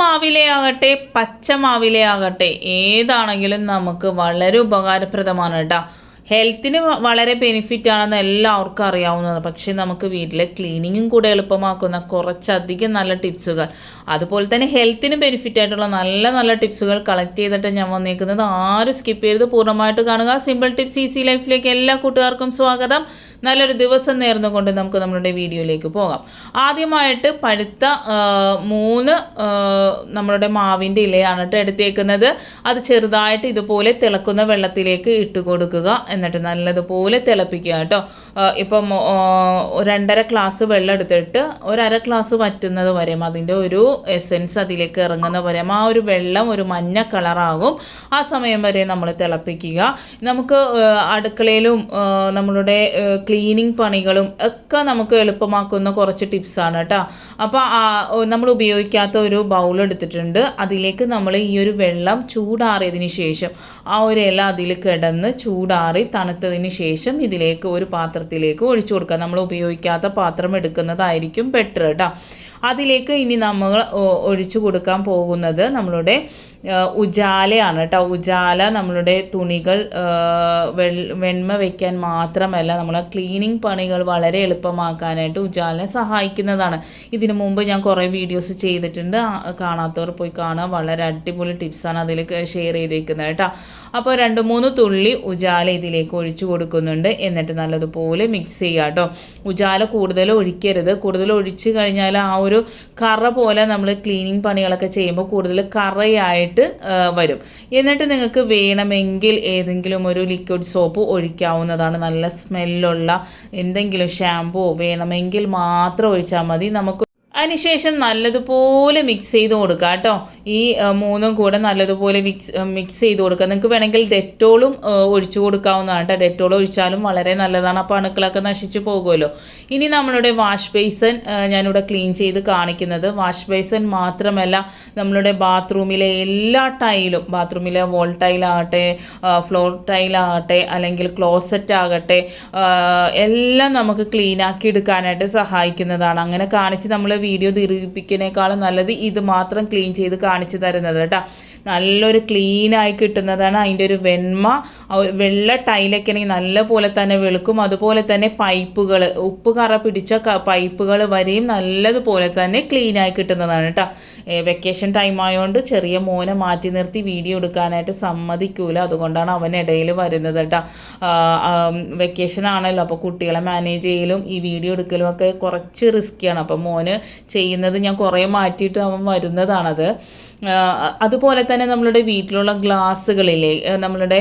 മാവിലെ ആകട്ടെ ആകട്ടെ ഏതാണെങ്കിലും നമുക്ക് വളരെ ഉപകാരപ്രദമാണ് കേട്ടോ. ഹെൽത്തിന് വളരെ ബെനിഫിറ്റ് ആണെന്ന് എല്ലാവർക്കും അറിയാവുന്നതാണ്. പക്ഷേ നമുക്ക് വീട്ടിലെ ക്ലീനിങ്ങും കൂടെ എളുപ്പമാക്കുന്ന കുറച്ചധികം നല്ല ടിപ്സുകൾ അതുപോലെ തന്നെ ഹെൽത്തിന് ബെനിഫിറ്റ് ആയിട്ടുള്ള നല്ല നല്ല ടിപ്സുകൾ കളക്ട് ചെയ്തിട്ട് ഞാൻ വന്നേക്കുന്നത് ആരും സ്കിപ്പ് ചെയ്ത് പൂർണമായിട്ട് കാണുക. സിമ്പിൾ ടിപ്സ് ഈസി ലൈഫിലേക്ക് എല്ലാ കൂട്ടുകാർക്കും സ്വാഗതം. നല്ലൊരു ദിവസം നേർന്നുകൊണ്ട് നമുക്ക് നമ്മളുടെ വീഡിയോയിലേക്ക് പോകാം. ആദ്യമായിട്ട് പഴുത്ത മൂന്ന് നമ്മളുടെ മാവിന്റെ ഇലയാണ് കേട്ടോ എടുത്തേക്കുന്നത്. അത് ചെറുതായിട്ട് ഇതുപോലെ തിളക്കുന്ന വെള്ളത്തിലേക്ക് ഇട്ട് കൊടുക്കുക എന്നിട്ട് നല്ലതുപോലെ തിളപ്പിക്കുക കേട്ടോ. ഇപ്പം രണ്ടര ഗ്ലാസ് വെള്ളം എടുത്തിട്ട് ഒരര ഗ്ലാസ് വറ്റുന്നത് വരെ അതിന്റെ ഒരു എസെൻസ് അതിലേക്ക് ഇറങ്ങുന്ന വരെ ആ ഒരു വെള്ളം ഒരു മഞ്ഞ കളറാകും ആ സമയം വരെ നമ്മൾ തിളപ്പിക്കുക. നമുക്ക് അടുക്കളയിലും നമ്മളുടെ ക്ലീനിങ് പണികളും ഒക്കെ നമുക്ക് എളുപ്പമാക്കുന്ന കുറച്ച് ടിപ്സാണ് കേട്ടോ. അപ്പോൾ നമ്മൾ ഉപയോഗിക്കാത്ത ഒരു ബൗൾ എടുത്തിട്ടുണ്ട്. അതിലേക്ക് നമ്മൾ ഈ ഒരു വെള്ളം ചൂടാറിയതിന് ശേഷം ആ ഒരു ഇല അതിൽ കിടന്ന് ചൂടാറി തണുത്തതിന് ശേഷം ഇതിലേക്ക് ഒരു പാത്രത്തിലേക്ക് ഒഴിച്ചു കൊടുക്കുക. നമ്മൾ ഉപയോഗിക്കാത്ത പാത്രം എടുക്കുന്നതായിരിക്കും ബെറ്റർ കേട്ടോ അതിലേക്ക് ഇനി നമ്മൾ ഒഴിച്ചു കൊടുക്കാൻ പോകുന്നത് നമ്മളുടെ ഉജാലയാണ് കേട്ടോ ഉജാല നമ്മളുടെ തുണികൾ വെണ്മ വയ്ക്കാൻ മാത്രമല്ല നമ്മളെ ക്ലീനിങ് പണികൾ വളരെ എളുപ്പമാക്കാനായിട്ട് ഉജാലനെ സഹായിക്കുന്നതാണ്. ഇതിനു മുമ്പ് ഞാൻ കുറേ വീഡിയോസ് ചെയ്തിട്ടുണ്ട്. കാണാത്തവർ പോയി കാണാൻ വളരെ അടിപൊളി ടിപ്സാണ് അതിൽ ഷെയർ ചെയ്തേക്കുന്നത് കേട്ടോ അപ്പോൾ രണ്ട് മൂന്ന് തുള്ളി ഉജാല ഇതിലേക്ക് ഒഴിച്ചു കൊടുക്കുന്നുണ്ട്. എന്നിട്ട് നല്ലതുപോലെ മിക്സ് ചെയ്യുക കേട്ടോ ഉജാല കൂടുതൽ ഒഴിക്കരുത്. കൂടുതൽ ഒഴിച്ചു കഴിഞ്ഞാൽ ആ ഒരു കറ പോലെ നമ്മൾ ക്ലീനിങ് പണികളൊക്കെ ചെയ്യുമ്പോൾ കൂടുതൽ കറയായിട്ട് വരും. എന്നിട്ട് നിങ്ങൾക്ക് വേണമെങ്കിൽ ഏതെങ്കിലും ഒരു ലിക്വിഡ് സോപ്പ് ഒഴിക്കാവുന്നതാണ്. നല്ല സ്മെല്ലുള്ള എന്തെങ്കിലും ഷാമ്പൂ വേണമെങ്കിൽ മാത്രം ഒഴിച്ചാൽ മതി. നമുക്ക് അതിനുശേഷം നല്ലതുപോലെ മിക്സ് ചെയ്ത് കൊടുക്കുക കേട്ടോ. ഈ മൂന്നും കൂടെ നല്ലതുപോലെ മിക്സ് മിക്സ് ചെയ്ത് കൊടുക്കുക. നിങ്ങൾക്ക് വേണമെങ്കിൽ ഡെറ്റോളും ഒഴിച്ചു കൊടുക്കാവുന്നതാണ് കേട്ടോ. ഡെറ്റോൾ ഒഴിച്ചാലും വളരെ നല്ലതാണ്. അപ്പോൾ അണുക്കളൊക്കെ നശിച്ചു പോകുമല്ലോ. ഇനി നമ്മളുടെ വാഷ് ബേസൻ ഞാനിവിടെ ക്ലീൻ ചെയ്ത് കാണിക്കുന്നത്. വാഷ് ബേസൻ മാത്രമല്ല നമ്മളുടെ ബാത്റൂമിലെ എല്ലാ ടൈലും ബാത്റൂമിലെ വോൾ ടൈലാകട്ടെ ഫ്ലോർ ടൈലാകട്ടെ അല്ലെങ്കിൽ ക്ലോസറ്റ് ആകട്ടെ എല്ലാം നമുക്ക് ക്ലീനാക്കി എടുക്കാനായിട്ട് സഹായിക്കുന്നതാണ്. അങ്ങനെ കാണിച്ച് നമ്മൾ വീഡിയോ ദീർഘിപ്പിക്കുന്നതിനേക്കാളും നല്ലത് ഇത് മാത്രം ക്ലീൻ ചെയ്ത് കാണിച്ചു തരുന്നത് കേട്ടോ. നല്ലൊരു ക്ലീനായി കിട്ടുന്നതാണ് അതിന്റെ ഒരു വെണ്മ. വെള്ള ടൈലൊക്കെ ആണെങ്കിൽ നല്ല പോലെ തന്നെ വെളുക്കും. അതുപോലെ തന്നെ പൈപ്പുകൾ ഉപ്പ് കറ പിടിച്ച പൈപ്പുകൾ വരെയും നല്ലതുപോലെ തന്നെ ക്ലീനായി കിട്ടുന്നതാണ് കേട്ടോ. വെക്കേഷൻ ടൈം ആയതുകൊണ്ട് ചെറിയ മോനെ മാറ്റി നിർത്തി വീഡിയോ എടുക്കാനായിട്ട് സമ്മതിക്കൂല. അതുകൊണ്ടാണ് അവൻ ഇടയിൽ വരുന്നത് കേട്ടോ വെക്കേഷൻ ആണല്ലോ. അപ്പോൾ കുട്ടികളെ മാനേജ് ചെയ്യലും ഈ വീഡിയോ എടുക്കലും ഒക്കെ കുറച്ച് റിസ്ക്കിയാണ് അപ്പം മോന് ചെയ്യുന്നത് ഞാൻ കുറേ മാറ്റിയിട്ട് അവൻ വരുന്നതാണത്. അതുപോലെ തന്നെ നമ്മളുടെ വീട്ടിലുള്ള ഗ്ലാസ്സുകളിലെ നമ്മളുടെ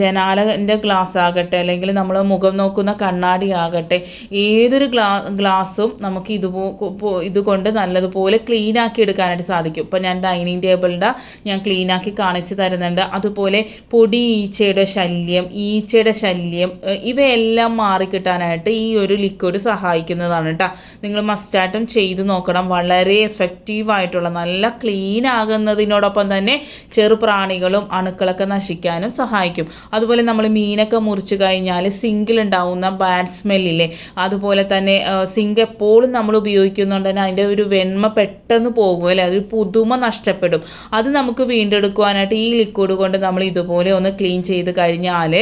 ജനാലന്റെ ഗ്ലാസ് ആകട്ടെ അല്ലെങ്കിൽ നമ്മൾ മുഖം നോക്കുന്ന കണ്ണാടി ആകട്ടെ ഏതൊരു ഗ്ലാ ഗ്ലാസ്സും നമുക്ക് ഇതുപോ ഇതുകൊണ്ട് നല്ലതുപോലെ ക്ലീൻ ആക്കി എടുക്കാനായിട്ട് സാധിക്കും. ഇപ്പം ഞാൻ ഡൈനിങ് ടേബിളിന്റെ ഞാൻ ക്ലീൻ ആക്കി കാണിച്ചു തരുന്നുണ്ട്. അതുപോലെ പൊടി ഈച്ചയുടെ ശല്യം ഈച്ചയുടെ ശല്യം ഇവയെല്ലാം മാറിക്കിട്ടാനായിട്ട് ഈ ഒരു ലിക്വിഡ് സഹായിക്കുന്നതാണ് കേട്ടോ നിങ്ങൾ മസ്റ്റായിട്ടും ചെയ്ത് നോക്കണം. വളരെ എഫക്റ്റീവായിട്ടുള്ള നല്ല ക്ലീൻ ആകുന്നതിനോടൊപ്പം തന്നെ ചെറുപ്രാണികളും അണുക്കളൊക്കെ നശിക്കാനും സഹായിക്കും. അതുപോലെ നമ്മൾ മീനൊക്കെ മുറിച്ച് കഴിഞ്ഞാൽ സിങ്കിലുണ്ടാവുന്ന ബാഡ് സ്മെല്ലില്ലേ അതുപോലെ തന്നെ സിങ്ക് എപ്പോഴും നമ്മൾ ഉപയോഗിക്കുന്നുണ്ട് തന്നെ അതിന്റെ ഒരു വെണ്മ പെട്ടെന്ന് പോകും അല്ലേ? അതൊരു പുതുമ നഷ്ടപ്പെടും. അത് നമുക്ക് വീണ്ടെടുക്കുവാനായിട്ട് ഈ ലിക്വിഡ് കൊണ്ട് നമ്മൾ ഇതുപോലെ ഒന്ന് ക്ലീൻ ചെയ്ത് കഴിഞ്ഞാൽ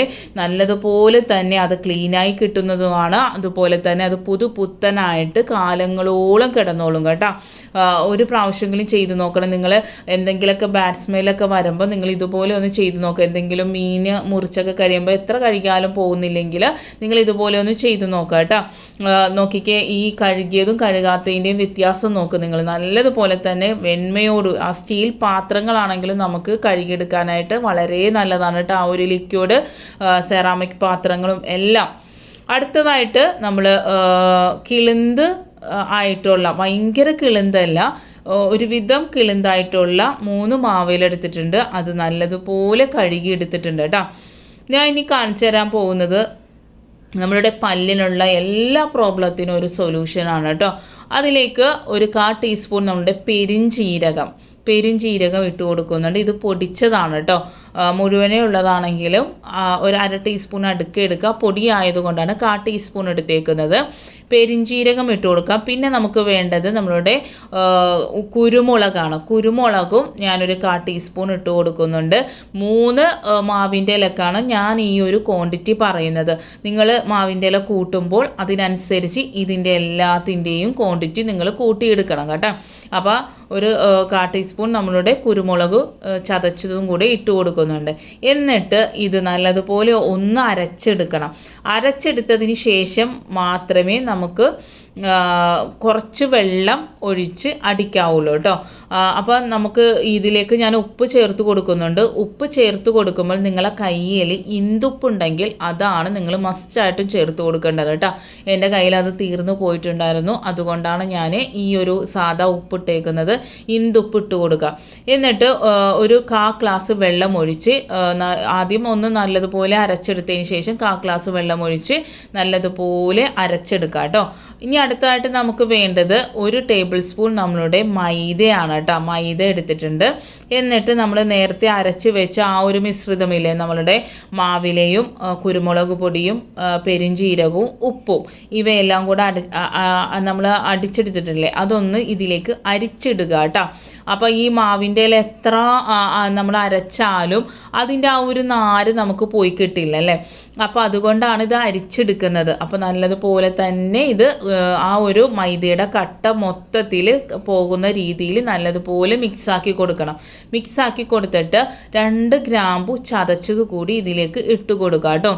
നല്ലതുപോലെ തന്നെ അത് ക്ലീനായി കിട്ടുന്നതുമാണ്. അതുപോലെ തന്നെ അത് പുതു പുത്തനായിട്ട് കാലങ്ങളോളം കിടന്നോളും കേട്ടോ. ഒരു പ്രാവശ്യമെങ്കിലും ചെയ്ത് നോക്കണം. നിങ്ങൾ എന്തെങ്കിലുമൊക്കെ ബാഡ് സ്മെല്ലൊക്കെ വരുമ്പോൾ നിങ്ങൾ ഇതുപോലെ ഒന്ന് ചെയ്ത് നോക്കുക എന്തെങ്കിലും മീൻ മുറിച്ചൊക്കെ കഴിയുമ്പോൾ എത്ര കഴുകിയാലും പോകുന്നില്ലെങ്കിൽ നിങ്ങൾ ഇതുപോലെ ഒന്ന് ചെയ്ത് നോക്കുക കേട്ടോ. നോക്കിക്കേ ഈ കഴുകിയതും കഴുകാത്തതിന്റെയും വ്യത്യാസം നോക്കുക നിങ്ങൾ നല്ലതുപോലെ തന്നെ വെണ്മയോട് ആ സ്റ്റീൽ പാത്രങ്ങളാണെങ്കിലും നമുക്ക് കഴുകിയെടുക്കാനായിട്ട് വളരെ നല്ലതാണ് കേട്ടോ. ആ ഒരു ലിക്വിഡ് സെറാമിക് പാത്രങ്ങളും എല്ലാം. അടുത്തതായിട്ട് നമ്മൾ കിളിന്ത് ആയിട്ടുള്ള ഭയങ്കര കിളിന്തല്ല ഒരുവിധം കിളിന്തായിട്ടുള്ള മൂന്ന് മാവിലെടുത്തിട്ടുണ്ട്. അത് നല്ലതുപോലെ കഴുകി എടുത്തിട്ടുണ്ട് കേട്ടോ. ഞാൻ ഇനി കാണിച്ചു തരാൻ പോകുന്നത് നമ്മളുടെ പല്ലിനുള്ള എല്ലാ പ്രോബ്ലത്തിനും ഒരു സൊല്യൂഷനാണ് കേട്ടോ. അതിലേക്ക് ഒരു കാ ടീസ്പൂൺ നമ്മുടെ പെരിഞ്ചീരകം. പെരുംജീരകം ഇട്ട് കൊടുക്കുന്നുണ്ട്. ഇത് പൊടിച്ചതാണ് കേട്ടോ മുഴുവനേ ഉള്ളതാണെങ്കിലും ഒരു അര ടീസ്പൂൺ അടുക്ക എടുക്കുക. പൊടി ആയതുകൊണ്ടാണ് കാ ടീസ്പൂൺ എടുത്തേക്കുന്നത്. പെരിഞ്ചീരകം ഇട്ട് കൊടുക്കാം. പിന്നെ നമുക്ക് വേണ്ടത് നമ്മളുടെ കുരുമുളകാണ്. കുരുമുളകും ഞാനൊരു കാ ടീസ്പൂൺ ഇട്ട് കൊടുക്കുന്നുണ്ട്. മൂന്ന് മാവിന്റെ ഇലക്കാണ് ഞാൻ ഈ ഒരു ക്വാണ്ടിറ്റി പറയുന്നത്. നിങ്ങൾ മാവിന്റെ ഇല കൂട്ടുമ്പോൾ അതിനനുസരിച്ച് ഇതിന്റെ എല്ലാത്തിന്റെയും ക്വാണ്ടിറ്റി നിങ്ങൾ കൂട്ടിയെടുക്കണം കേട്ടോ. അപ്പോൾ ഒരു കാ ടീസ്പൂൺ നമ്മളുടെ കുരുമുളക് ചതച്ചതും കൂടെ ഇട്ട് കൊടുക്കുന്നുണ്ട്. എന്നിട്ട് ഇത് നല്ലതുപോലെ ഒന്ന് അരച്ചെടുക്കണം. അരച്ചെടുത്തതിന് ശേഷം മാത്രമേ നമുക്ക് കുറച്ച് വെള്ളം ഒഴിച്ച് അടിക്കാവുള്ളൂ കേട്ടോ. അപ്പോൾ നമുക്ക് ഇതിലേക്ക് ഞാൻ ഉപ്പ് ചേർത്ത് കൊടുക്കുന്നുണ്ട്. ഉപ്പ് ചേർത്ത് കൊടുക്കുമ്പോൾ നിങ്ങളെ കയ്യിൽ ഇന്തുപ്പുണ്ടെങ്കിൽ അതാണ് നിങ്ങൾ മസ്റ്റായിട്ടും ചേർത്ത് കൊടുക്കേണ്ടത് കേട്ടോ. എന്റെ കയ്യിൽ അത് തീർന്നു പോയിട്ടുണ്ടായിരുന്നു. അതുകൊണ്ടാണ് ഞാൻ ഈ ഒരു സാദാ ഉപ്പിട്ടേക്കുന്നത്. ഇന്തുപ്പ് ഇട്ട് കൊടുക്കുക എന്നിട്ട് ഒരു കാ ഗ്ലാസ് വെള്ളം ഒഴിച്ച് ആദ്യം ഒന്ന് നല്ലതുപോലെ അരച്ചെടുത്തതിന് ശേഷം കാ ഗ്ലാസ് വെള്ളം ഒഴിച്ച് നല്ലതുപോലെ അരച്ചെടുക്കുക കേട്ടോ. ഇനി അടുത്തതായിട്ട് നമുക്ക് വേണ്ടത് ഒരു ടേബിൾ സ്പൂൺ നമ്മളുടെ മൈദയാണ് കേട്ടോ. മൈദ എടുത്തിട്ടുണ്ട്. എന്നിട്ട് നമ്മൾ നേരത്തെ അരച്ച് വെച്ച ആ ഒരു മിശ്രിതമില്ലേ നമ്മളുടെ മാവിലയും കുരുമുളക് പൊടിയും പെരിഞ്ചീരകവും ഉപ്പും ഇവയെല്ലാം കൂടെ അടി നമ്മൾ അടിച്ചെടുത്തിട്ടില്ലേ അതൊന്ന് ഇതിലേക്ക് അരിച്ചിടുക കേട്ടോ. അപ്പോൾ ഈ മാവിന്റെ എത്ര നമ്മൾ അരച്ചാലും അതിന്റെ ആ ഒരു നാര് നമുക്ക് പോയി കിട്ടില്ല അല്ലേ? അപ്പോൾ അതുകൊണ്ടാണ് ഇത് അരിച്ചെടുക്കുന്നത്. അപ്പോൾ നല്ലതുപോലെ തന്നെ ഇത് ആ ഒരു മൈദയുടെ കട്ട മൊത്തത്തിൽ പോകുന്ന രീതിയിൽ നല്ലതുപോലെ മിക്സാക്കി കൊടുക്കണം. മിക്സാക്കി കൊടുത്തിട്ട് രണ്ട് ഗ്രാമ്പു ചതച്ചത് കൂടി ഇതിലേക്ക് ഇട്ട് കൊടുക്കുക കേട്ടോ.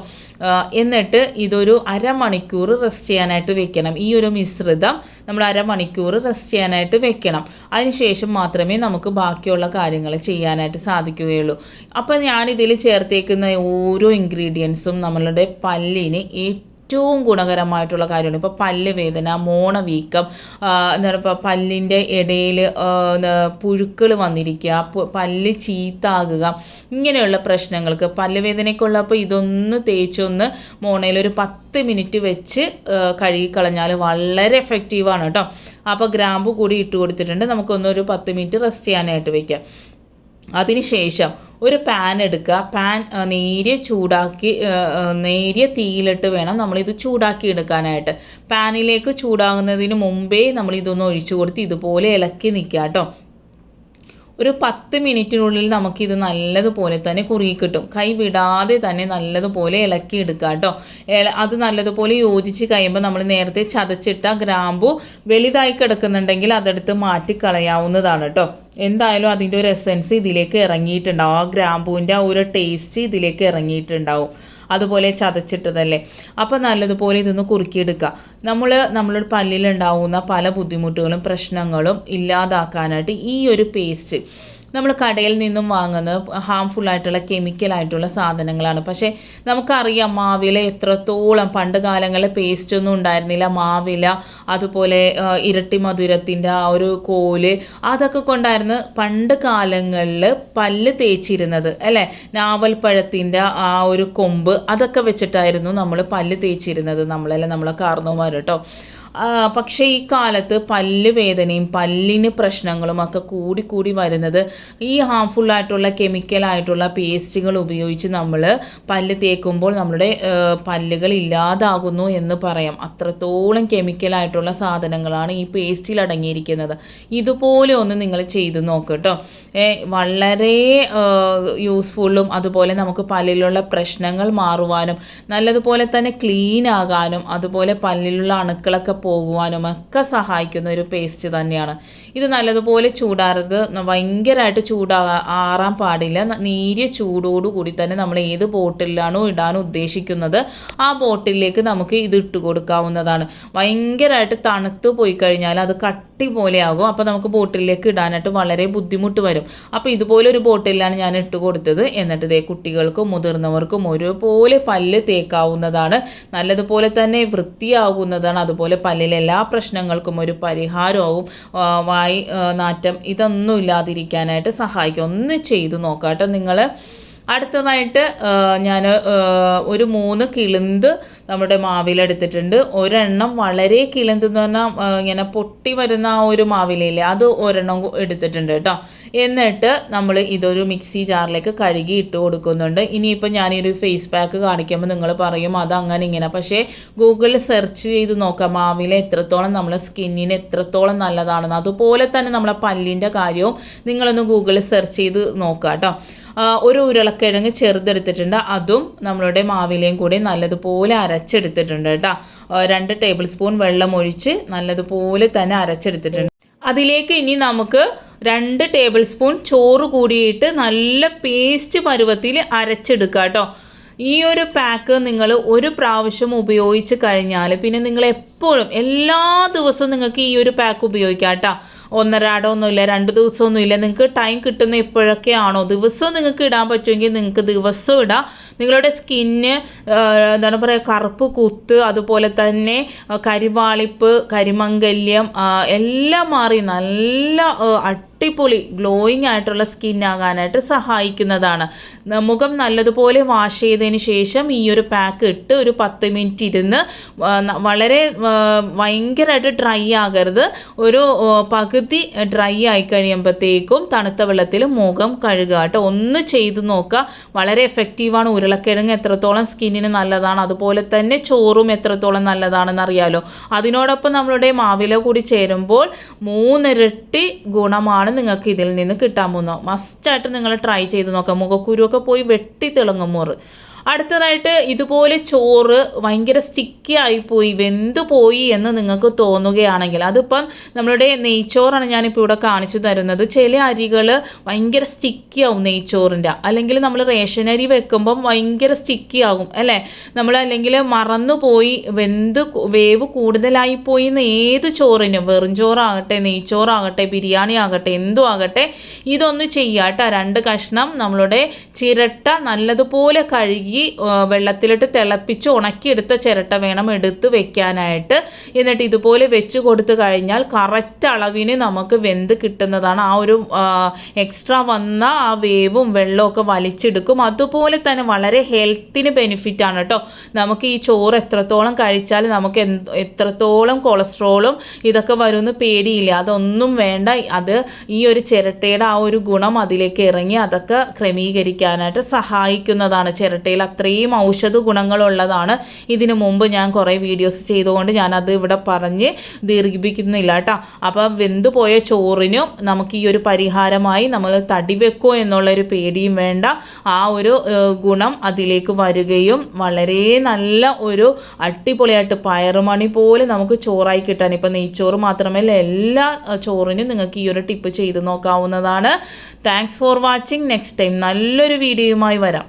എന്നിട്ട് ഇതൊരു അരമണിക്കൂർ റെസ്റ്റ് ചെയ്യാനായിട്ട് വെക്കണം. ഈ ഒരു മിശ്രിതം നമ്മൾ അരമണിക്കൂർ റെസ്റ്റ് ചെയ്യാനായിട്ട് വെക്കണം. അതിനുശേഷം മാത്രമേ നമുക്ക് ബാക്കിയുള്ള കാര്യങ്ങൾ ചെയ്യാനായിട്ട് സാധിക്കുകയുള്ളൂ. അപ്പോൾ ഞാനിതിൽ ചേർത്തേക്കുന്ന ഓരോ ഇൻഗ്രീഡിയൻസും നമ്മളുടെ പല്ലിന് ഏറ്റവും ഗുണകരമായിട്ടുള്ള കാര്യമാണ്. ഇപ്പോൾ പല്ല് വേദന മോണ വീക്കം ആ, എന്താ പറയുക പല്ലിന്റെ ഇടയിൽ പുഴുക്കൾ വന്നിരിക്കുക പല്ല് ചീത്താകുക ഇങ്ങനെയുള്ള പ്രശ്നങ്ങൾക്ക് പല്ല് വേദനയ്ക്കുള്ളപ്പോൾ ഇതൊന്ന് തേച്ചൊന്ന് മോണയിൽ ഒരു പത്ത് മിനിറ്റ് വെച്ച് കഴുകിക്കളഞ്ഞാൽ വളരെ എഫക്റ്റീവാണ് കേട്ടോ അപ്പോൾ ഗ്രാമ്പു കൂടി ഇട്ട് കൊടുത്തിട്ടുണ്ട്. നമുക്കൊന്നൊരു പത്ത് മിനിറ്റ് റെസ്റ്റ് ചെയ്യാനായിട്ട് വെക്കാം. അതിനുശേഷം ഒരു പാൻ എടുക്കുക. പാൻ നേരിയ ചൂടാക്കി നേരിയ തീയിലിട്ട് വേണം നമ്മളിത് ചൂടാക്കി എടുക്കാനായിട്ട്. പാനിലേക്ക് ചൂടാകുന്നതിന് മുമ്പേ നമ്മൾ ഇതൊന്ന് ഒഴിച്ചു കൊടുത്ത് ഇതുപോലെ ഇളക്കി നിൽക്കുക കേട്ടോ. ഒരു പത്ത് മിനിറ്റിനുള്ളിൽ നമുക്കിത് നല്ലതുപോലെ തന്നെ കുറുകി കിട്ടും. കൈ വിടാതെ തന്നെ നല്ലതുപോലെ ഇളക്കി എടുക്കുക കേട്ടോ. അത് നല്ലതുപോലെ യോജിച്ച് കഴിയുമ്പോൾ നമ്മൾ നേരത്തെ ചതച്ചിട്ട ഗ്രാമ്പു വലുതായി കിടക്കുന്നുണ്ടെങ്കിൽ അതെടുത്ത് മാറ്റി കളയാവുന്നതാണ് കേട്ടോ. എന്തായാലും അതിന്റെ ഒരു എസൻസ് ഇതിലേക്ക് ഇറങ്ങിയിട്ടുണ്ടാവും ആ ഗ്രാമ്പൂവിന്റെ ആ ഒരു ടേസ്റ്റ് ഇതിലേക്ക് ഇറങ്ങിയിട്ടുണ്ടാവും. അതുപോലെ ചതച്ചിട്ടതല്ലേ? അപ്പോൾ നല്ലതുപോലെ ഇതൊന്ന് കുറുക്കിയെടുക്കുക. നമ്മൾ നമ്മളുടെ പല്ലിലുണ്ടാവുന്ന പല ബുദ്ധിമുട്ടുകളും പ്രശ്നങ്ങളും ഇല്ലാതാക്കാനായിട്ട് ഈ ഒരു പേസ്റ്റ് നമ്മൾ കടയിൽ നിന്നും വാങ്ങുന്നത് ഹാംഫുൾ ആയിട്ടുള്ള കെമിക്കൽ ആയിട്ടുള്ള സാധനങ്ങളാണ്. പക്ഷേ നമുക്കറിയാം മാവില എത്രത്തോളം പണ്ട് കാലങ്ങളിൽ പേസ്റ്റ് ഒന്നും ഉണ്ടായിരുന്നില്ല. മാവില അതുപോലെ ഇരട്ടി മധുരത്തിന്റെ ആ ഒരു കോൽ അതൊക്കെ കൊണ്ടായിരുന്നു പണ്ട് കാലങ്ങളിൽ പല്ല് തേച്ചിരുന്നത് അല്ലേ? നാവൽപ്പഴത്തിന്റെ ആ ഒരു കൊമ്പ് അതൊക്കെ വെച്ചിട്ടായിരുന്നു നമ്മൾ പല്ല് തേച്ചിരുന്നത് നമ്മളല്ല നമ്മളെ കാർന്നോമാർ കേട്ടോ പക്ഷേ ഈ കാലത്ത് പല്ല് വേദനയും പല്ലിന് പ്രശ്നങ്ങളും ഒക്കെ കൂടി കൂടി വരുന്നത് ഈ ഹാംഫുൾ ആയിട്ടുള്ള കെമിക്കൽ ആയിട്ടുള്ള പേസ്റ്റുകൾ ഉപയോഗിച്ച് നമ്മൾ പല്ല് തേക്കുമ്പോൾ നമ്മുടെ പല്ലുകൾ ഇല്ലാതാകുന്നു എന്ന് പറയാം. അത്രത്തോളം കെമിക്കൽ ആയിട്ടുള്ള സാധനങ്ങളാണ് ഈ പേസ്റ്റിൽ അടങ്ങിയിരിക്കുന്നത്. ഇതുപോലെ ഒന്ന് നിങ്ങൾ ചെയ്തു നോക്കട്ടോ കേട്ടോ വളരെ യൂസ്ഫുള്ളും അതുപോലെ നമുക്ക് പല്ലിലുള്ള പ്രശ്നങ്ങൾ മാറുവാനും നല്ലതുപോലെ തന്നെ ക്ലീൻ ആകാനും അതുപോലെ പല്ലിലുള്ള അണുക്കളൊക്കെ പോകുവാനും ഒക്കെ സഹായിക്കുന്ന ഒരു പേസ്റ്റ് തന്നെയാണ്. ഇത് നല്ലതുപോലെ ചൂടാറത് ഭയങ്കരമായിട്ട് ചൂടാ ആറാൻ പാടില്ല. നീരിയ ചൂടോടുകൂടി തന്നെ നമ്മൾ ഏത് ബോട്ടിലാണോ ഇടാൻ ഉദ്ദേശിക്കുന്നത് ആ ബോട്ടിലേക്ക് നമുക്ക് ഇത് ഇട്ട് കൊടുക്കാവുന്നതാണ്. ഭയങ്കരമായിട്ട് തണുത്ത് പോയി കഴിഞ്ഞാൽ അത് കട്ടി പോലെയാകും. അപ്പോൾ നമുക്ക് ബോട്ടിലേക്ക് ഇടാനായിട്ട് വളരെ ബുദ്ധിമുട്ട് വരും. അപ്പോൾ ഇതുപോലെ ഒരു ബോട്ടിലാണ് ഞാൻ ഇട്ട് കൊടുത്തത്. എന്നിട്ട് ഇതേ കുട്ടികൾക്കും മുതിർന്നവർക്കും ഒരുപോലെ പല്ല് തേക്കാവുന്നതാണ്. നല്ലതുപോലെ തന്നെ വൃത്തിയാകുന്നതാണ്. അതുപോലെ പല്ലിലെ എല്ലാ പ്രശ്നങ്ങൾക്കും ഒരു പരിഹാരമാവും ആ, നാറ്റം ഇതൊന്നും ഇല്ലാതിരിക്കാനായിട്ട് സഹായിക്കും. ഒന്ന് ചെയ്തു നോക്കാം കേട്ടോ നിങ്ങൾ അടുത്തതായിട്ട് ഞാൻ ഒരു മൂന്ന് കിളിന്ത് നമ്മുടെ മാവിലെടുത്തിട്ടുണ്ട്. ഒരെണ്ണം വളരെ കിളന്തെന്ന് പറഞ്ഞാൽ ഇങ്ങനെ പൊട്ടി വരുന്ന ആ ഒരു മാവിലയില്ലേ അത് ഒരെണ്ണം എടുത്തിട്ടുണ്ട് കേട്ടോ. എന്നിട്ട് നമ്മൾ ഇതൊരു മിക്സി ജാറിലേക്ക് കഴുകി ഇട്ട് കൊടുക്കുന്നുണ്ട്. ഇനിയിപ്പോൾ ഞാനൊരു ഫേസ് പാക്ക് കാണിക്കുമ്പോൾ നിങ്ങൾ പറയും അത് അങ്ങനെ ഇങ്ങനെ. പക്ഷേ ഗൂഗിളിൽ സെർച്ച് ചെയ്ത് നോക്കാം മാവിലെ എത്രത്തോളം നമ്മളെ സ്കിന്നിന് എത്രത്തോളം നല്ലതാണെന്ന്. അതുപോലെ തന്നെ നമ്മളെ പല്ലിന്റെ കാര്യവും നിങ്ങളൊന്ന് ഗൂഗിളിൽ സെർച്ച് ചെയ്ത് നോക്കുക കേട്ടോ. ഒരു ഉരുളക്കിഴങ്ങ് ചെറുതെടുത്തിട്ടുണ്ട്. അതും നമ്മളുടെ മാവിലയും കൂടി നല്ലതുപോലെ അരച്ചെടുത്തിട്ടുണ്ട് കേട്ടോ. രണ്ട് ടേബിൾ സ്പൂൺ വെള്ളം ഒഴിച്ച് നല്ലതുപോലെ തന്നെ അരച്ചെടുത്തിട്ടുണ്ട്. അതിലേക്ക് ഇനി നമുക്ക് രണ്ട് ടേബിൾ സ്പൂൺ ചോറ് കൂടിയിട്ട് നല്ല പേസ്റ്റ് പരുവത്തിൽ അരച്ചെടുക്കുക കേട്ടോ. ഈ ഒരു പാക്ക് നിങ്ങൾ ഒരു പ്രാവശ്യം ഉപയോഗിച്ച് കഴിഞ്ഞാൽ പിന്നെ നിങ്ങൾ എപ്പോഴും എല്ലാ ദിവസവും നിങ്ങൾക്ക് ഈ ഒരു പാക്ക് ഉപയോഗിക്കാം കേട്ടോ. ഒന്നരാടമൊന്നുമില്ല രണ്ട് ദിവസമൊന്നുമില്ല. നിങ്ങൾക്ക് ടൈം കിട്ടുന്ന ഇപ്പോഴൊക്കെ ആണോ ദിവസവും നിങ്ങൾക്ക് ഇടാൻ പറ്റുമെങ്കിൽ നിങ്ങൾക്ക് ദിവസവും ഇടാം. നിങ്ങളുടെ സ്കിന്ന് എന്താണ് പറയുക കറുപ്പ് കുത്ത് അതുപോലെ തന്നെ കരിവാളിപ്പ് കരിമംഗല്യം എല്ലാം മാറി നല്ല അടിപൊളി ഗ്ലോയിങ് ആയിട്ടുള്ള സ്കിൻ ആകാനായിട്ട് സഹായിക്കുന്നതാണ്. മുഖം നല്ലതുപോലെ വാഷ് ചെയ്തതിന് ശേഷം ഈ ഒരു പാക്ക് ഇട്ട് ഒരു പത്ത് മിനിറ്റ് ഇരുന്ന് വളരെ ഭയങ്കരമായിട്ട് ഡ്രൈ ആകരുത്. ഒരു പകുതി ഡ്രൈ ആയി കഴിയുമ്പോഴത്തേക്കും തണുത്ത വെള്ളത്തിൽ മുഖം കഴുകുക കേട്ടോ. ഒന്ന് ചെയ്ത് നോക്കുക. വളരെ എഫക്റ്റീവാണ് ഉരുളക്കിഴങ്ങ് എത്രത്തോളം സ്കിന്നിന് നല്ലതാണ്. അതുപോലെ തന്നെ ചോറും എത്രത്തോളം നല്ലതാണെന്ന് അറിയാലോ. അതിനോടൊപ്പം നമ്മളുടെ മാവില കൂടി ചേരുമ്പോൾ മൂന്നിരട്ടി ഗുണമാണ് നിങ്ങൾക്ക് ഇതിൽ നിന്ന് കിട്ടാൻ പോകുന്നത് മസ്റ്റായിട്ട് നിങ്ങൾ ട്രൈ ചെയ്ത് നോക്കാം. മുഖക്കുരുവൊക്കെ പോയി വെട്ടി തിളങ്ങും മോറ് അടുത്തതായിട്ട് ഇതുപോലെ ചോറ് ഭയങ്കര സ്റ്റിക്കി ആയിപ്പോയി വെന്ത് പോയി എന്ന് നിങ്ങൾക്ക് തോന്നുകയാണെങ്കിൽ അതിപ്പം നമ്മളുടെ നെയ്ച്ചോറാണ് ഞാനിപ്പോൾ ഇവിടെ കാണിച്ചു തരുന്നത്. ചില അരികൾ ഭയങ്കര സ്റ്റിക്കി ആവും നെയ്ച്ചോറിന്റെ. അല്ലെങ്കിൽ നമ്മൾ റേഷൻ അരി വെക്കുമ്പം ഭയങ്കര സ്റ്റിക്കി ആകും അല്ലേ? നമ്മൾ അല്ലെങ്കിൽ മറന്നു പോയി വെന്ത് വേവ് കൂടുതലായി പോയി എന്ന് ഏത് ചോറിനും വെറും ചോറാകട്ടെ നെയ്ച്ചോറാകട്ടെ ബിരിയാണി ആകട്ടെ എന്തു ആകട്ടെ ഇതൊന്ന് ചെയ്യാട്ടോ. രണ്ട് കഷ്ണം നമ്മളുടെ ചിരട്ട നല്ലതുപോലെ കഴുകി ആ, വെള്ളത്തിലിട്ട് തിളപ്പിച്ച് ഉണക്കിയെടുത്ത ചിരട്ട വേണം എടുത്ത് വെക്കാനായിട്ട്. എന്നിട്ട് ഇതുപോലെ വെച്ച് കൊടുത്തു കഴിഞ്ഞാൽ കറക്റ്റ് അളവിന് നമുക്ക് വെന്ത് കിട്ടുന്നതാണ്. ആ ഒരു എക്സ്ട്രാ വന്ന ആ വേവും വെള്ളമൊക്കെ വലിച്ചെടുക്കും. അതുപോലെ തന്നെ വളരെ ഹെൽത്തിന് ബെനിഫിറ്റ് ആണ് കേട്ടോ. നമുക്ക് ഈ ചോറ് എത്രത്തോളം കഴിച്ചാൽ നമുക്ക് എത്രത്തോളം കൊളസ്ട്രോളും ഇതൊക്കെ വരുമെന്ന് പേടിയില്ല. അതൊന്നും വേണ്ട. അത് ഈ ഒരു ചിരട്ടയുടെ ആ ഒരു ഗുണം അതിലേക്ക് ഇറങ്ങി അതൊക്കെ ക്രമീകരിക്കാനായിട്ട് സഹായിക്കുന്നതാണ്. ചിരട്ടയിൽ അത്രയും ഔഷധ ഗുണങ്ങളുള്ളതാണ്. ഇതിനു മുമ്പ് ഞാൻ കുറേ വീഡിയോസ് ചെയ്തുകൊണ്ട് ഞാനത് ഇവിടെ പറഞ്ഞ് ദീർഘിപ്പിക്കുന്നില്ല കേട്ടോ. അപ്പോൾ വെന്തു പോയ ചോറിനും നമുക്ക് ഈ ഒരു പരിഹാരമായി നമ്മൾ തടി വെക്കോ എന്നുള്ളൊരു പേടിയും വേണ്ട. ആ ഒരു ഗുണം അതിലേക്ക് വരികയും വളരെ നല്ല ഒരു അടിപൊളിയായിട്ട് പയറുമണി പോലെ നമുക്ക് ചോറായി കിട്ടാൻ. ഇപ്പം നെയ്ച്ചോറ് മാത്രമല്ല എല്ലാ ചോറിനും നിങ്ങൾക്ക് ഈ ഒരു ടിപ്പ് ചെയ്ത് നോക്കാവുന്നതാണ്. Thanks for watching next time നല്ലൊരു വീഡിയോയുമായി വരാം.